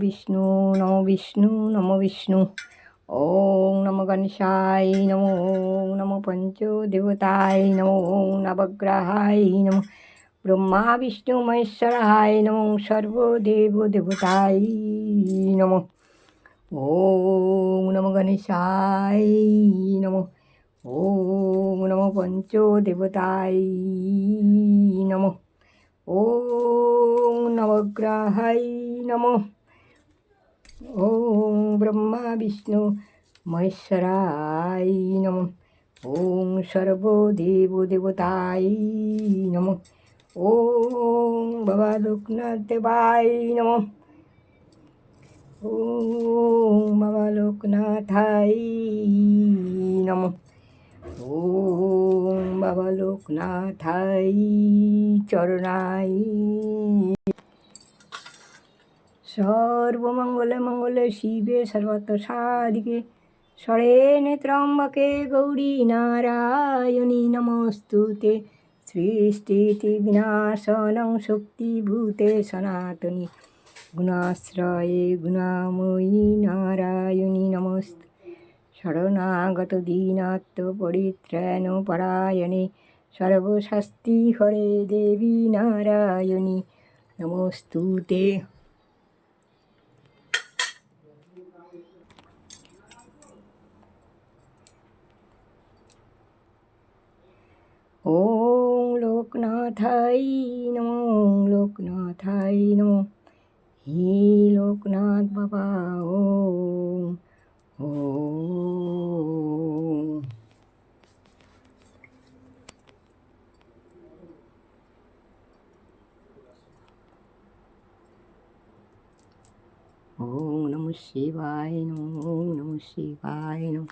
বিষ্ণু নম বিষ্ণু নম বিষ্ণু ওং নম গণেশায় নম ওং নম পঞ্চদেবতায় নম ওং নবগ্রহায় নম ব্রহ্মা বিষ্ণু মহেশ্বরায় নম সর্বদেব দেবতায় নম ওং নম গণেশায় নম ওং নম পঞ্চদেবতায় নম ওং নবগ্রহায় নম সর্বদেব দেবতায় নম ওং বাবা লোকনাথ দেবায় নম ওং বাবা লোকনাথায় নম ওং বাবা লোকনাথায় চরণায় সর্বমঙ্গলে মঙ্গলে শিবে সর্বত্র সাদিকে স্বরেণে ত্রম্বকে গৌরী নারায়ণী নমস্তুতে। সৃষ্টিতি বিনাশনং শক্তিভূতে সনাতনী। গুণাশ্রয়ে গুণাময়ী নারায়ণী নমস্ত। শরণাগত দীনাত্ম পরিত্রাণ পরায়ণে সর্বশাস্তি হরে দেবী নারায়ণী নমস্তুতে। ওং লোকনাথাই নমো ওং লোকনাথাই নমো হে লোকনাথ বাবা ওং ওং ওং নম শিবায় নম ওং নম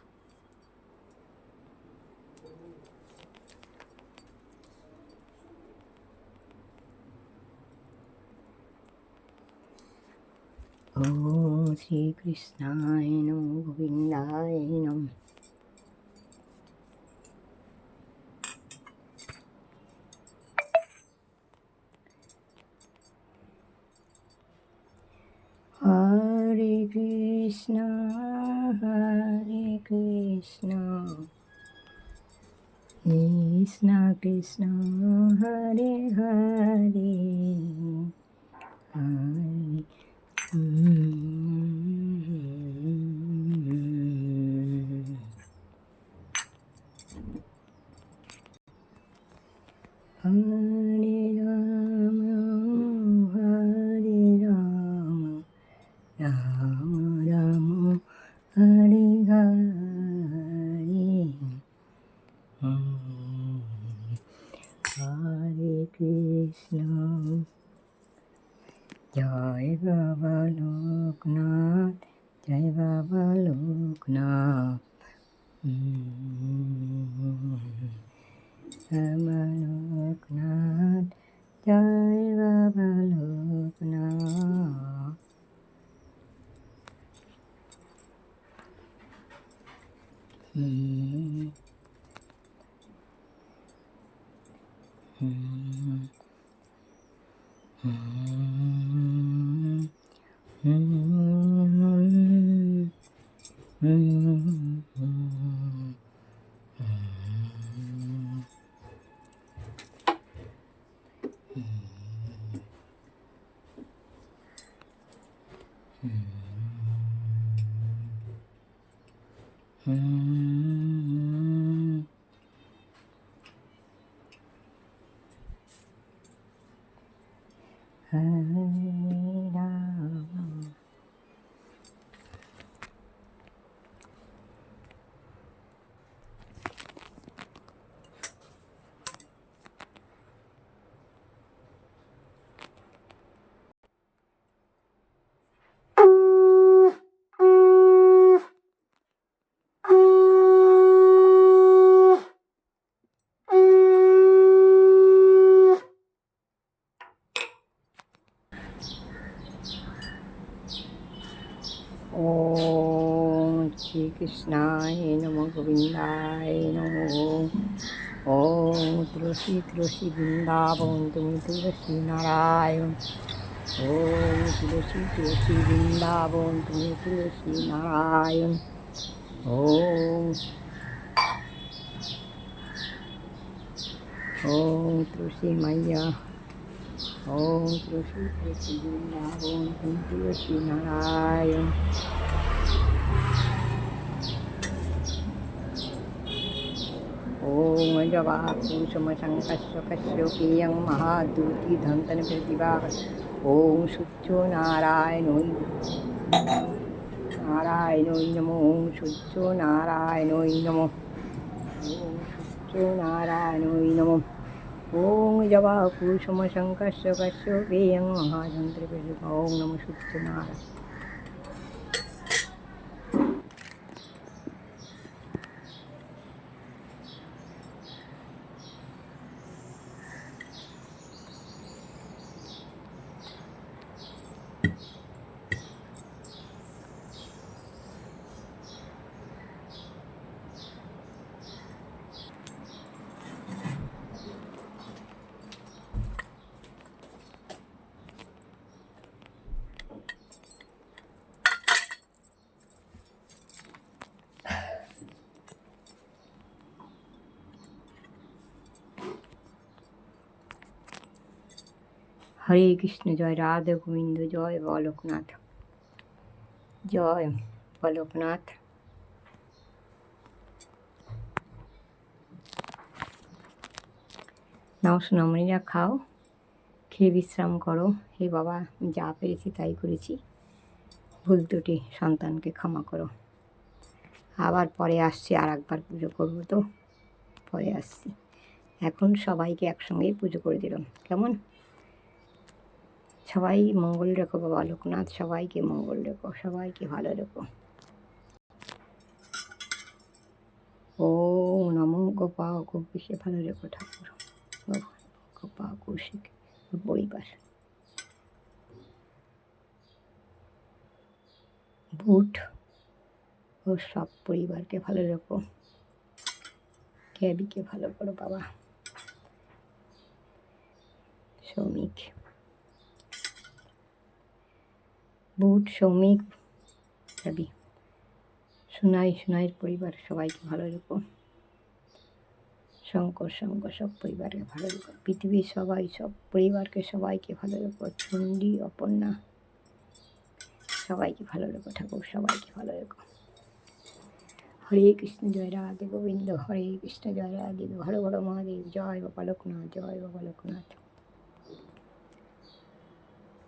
ഓം ശ്രീകൃഷ്ണായ നോ ഗോവിന്ദായ നോ ഹരേ കൃഷ്ണ ഹരേ കൃഷ്ണ കൃഷ്ണ കൃഷ്ണ ഹരേ ഹരേ ഹരേ হরে হরে হরে রাম হরে রাম রাম রাম হরে হরে হরে কৃষ্ণ জয় বাবা লোকনাথ জয় বাবা লোকনাথ বাবা লোকনাথ জয় বাবা লোকনাথ হুম হুম Mm-hmm. ওম শ্রীকৃষ্ণায় নম গোবিন্দায় নম ওম তুলসী তুলসী বৃন্দাবন তুমি তুলসী নারায়ণ ওম তুলসী তুলসী বৃন্দাবন তুমি তুলসী নারায়ণ ওম ওম তুলসী মাইয়া ওম তুলসী তুলসী বৃন্দাবন তুমি তুলসী নারায়ণ ॐ जवाकुसुमशङ्कस्य कश्यपेयं महादूतिधन्तन प्रतिभा ॐ शुद्धो नारायणोय नारायणोय नमो ॐ शुद्धो नारायणोय नमो ॐ शुद्धो नारायणोय नमो ॐ जवाकुसुमशङ्कस्य कश्यपेयं महादन्त्रप्रतिभा ॐ नमो शुद्धो नारायण হরে কৃষ্ণ, জয় রাধা গোবিন্দ, জয় বলকনাথ জয় বলকনাথ। নাও সোনামণিরা খাও, খেয়ে বিশ্রাম করো। হে বাবা যা পেরেছি তাই করেছি। ভুল ত্রুটি, সন্তানকে ক্ষমা করো। আবার পরে আসছি, আর একবার পুজো করব তো। পরে আসছি। এখন সবাইকে একসঙ্গেই পুজো করে দিলাম। কেমন? সবাই মঙ্গল রেখো, বাবা লোকনাথ, সবাইকে মঙ্গল রেখো, সবাইকে ভালো রেখো। ও নমো গোপা গোপীকে ভালো রেখো ঠাকুর। গোপা কৌশিক, পরিবার। ভুট ও সব পরিবারকে ভালো রেখো। ক্যাবিকে ভালো করো, বাবা। শ্রমিক বুট, সৌমিক রবি সোনাই, সোনাইয়ের পরিবার সবাইকে ভালো রেখো। শঙ্কর শঙ্কর, সব পরিবারকে ভালো রেখো। পৃথিবীর সবাই, সব পরিবারকে সবাইকে ভালো রেখো। চণ্ডী, অপর্ণা, সবাইকে ভালো রেখো। ঠাকুর, সবাইকে ভালো রেখো। হরে কৃষ্ণ, জয় রাধে গোবিন্দ। হরে কৃষ্ণ, জয় রাধে হর হর মহাদেব। জয় বাবা লোকনাথ, জয় বাবা